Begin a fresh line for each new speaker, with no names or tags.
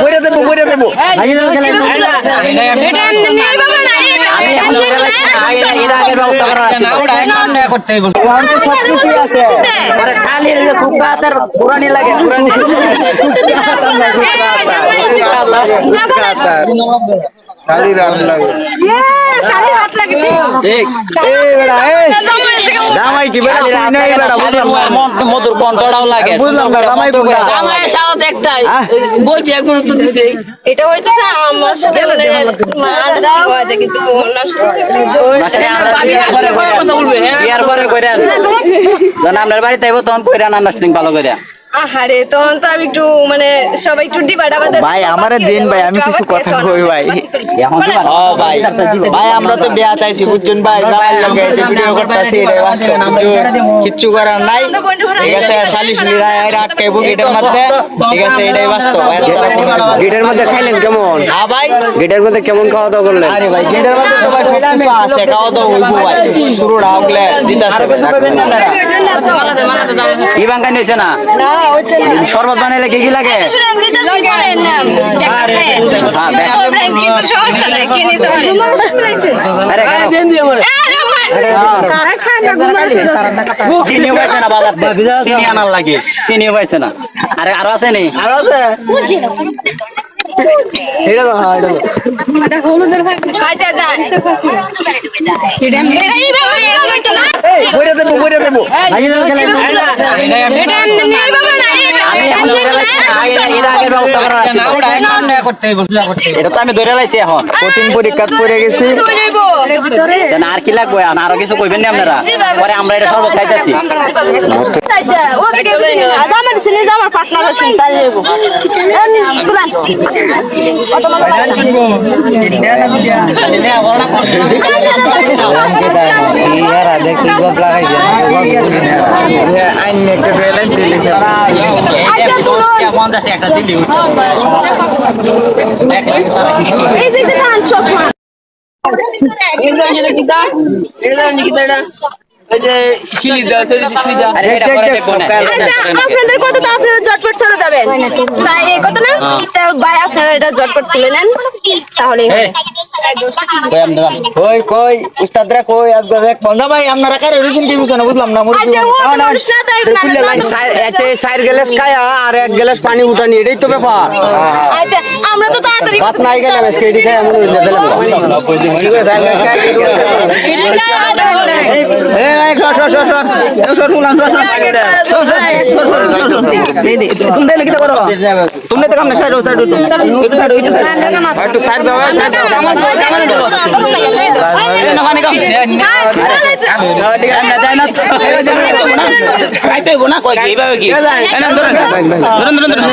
বইরে দেবো বইরে দেবো। রাম লাগে
মধুর কণ্ঠটাও লাগে।
বুঝলাম
বলছি একজন উত্তর দিছে।
এটা হয়তো আমার সাথে মানে মা আন্ডারস্ট্যান্ডিং হয় কিন্তু ওনার সাথে
কথা বলবে।
বিয়ার পরে কইরা যখন আপনার বাড়িতে তখন কইরা আন্ডারস্ট্যান্ডিং ভালো করে
আহারে তখন তো আমি একটু মানে সবাই একটু ডিবা ডাবা
ভাই আমারে দিন ভাই আমি কিছু কথা কই ভাই?
এখন তো
ও ভাই। ভাই আমরা তো বিয়া চাইছি বুঝছেন ভাই? জামাই লগে এসে ভিডিও করতেছি রে কিচ্ছু করার নাই। ঠিক আছে শালি শুলিরা এর আটকাইবো গেটের মধ্যে ঠিক আছে এটাই বাস্তব।
গেটের মধ্যে খাইলেন কেমন?
হ্যাঁ ভাই।
গেটের মধ্যে কেমন খাওয়া দাওয়া করলেন?
আরে ভাই গেটের মধ্যে তো ভাই সব কিছু আছে খাওয়া তো হইবো ভাই। শুরুটা উঠলে দিতাছে।
কি বাঙ্কা নিয়েছে না?
না
শরবত বানাইলে কি কি লাগে? হ্যাঁ। চিনিও পাইছে না বাজার চিনি আনার লাগে। চিনিও পাইছে না। আরে আরও আছে নি
এইভাবে এইভাবে তো না
বইরে দেবো
এটা
তো। আমি ধরে লাইছি এখন
কঠিন পরীক্ষা পড়ে গেছি
আর কি লাগবে আরও কিছু কইবেন না আপনারা পরে আমরা এটা শরবত খাইতেছি
আমার ছেলে যে
আইন একটা ফেলেন
একটা
এই দিকে ধান আচ্ছা আপনাদের কত তো আপনারা জটপট চলে যাবেন। তাই কত না? ভাই আপনারা এটা জটপট তুলে নেন। তাহলে
কই যান।
কই কই উস্তাদরা কই আজ দেখ বন্ধা ভাই আপনারা কারে রুচিন কি বুঝছেন বুঝলাম না মুরগি
আচ্ছা
চার গ্লাস খায়া আর এক গ্লাস পানি উঠানি এটাই তো ব্যাপার
আচ্ছা আমরা তো তাড়াতাড়ি
ভাত নাই গেলাম আজকে এটি খাই এমন হয়ে যাবে
এই সর সর সর সর সর বললাম সর সর তুমি দেখলে কি করো। তুমি তো কাম না সাইড সাইড একটু সাইড একটু সাইড একটু সাইড দাও। সাইড দাও খাইতে গো না কই এইভাবে কি? ধরুন ধরুন ধরুন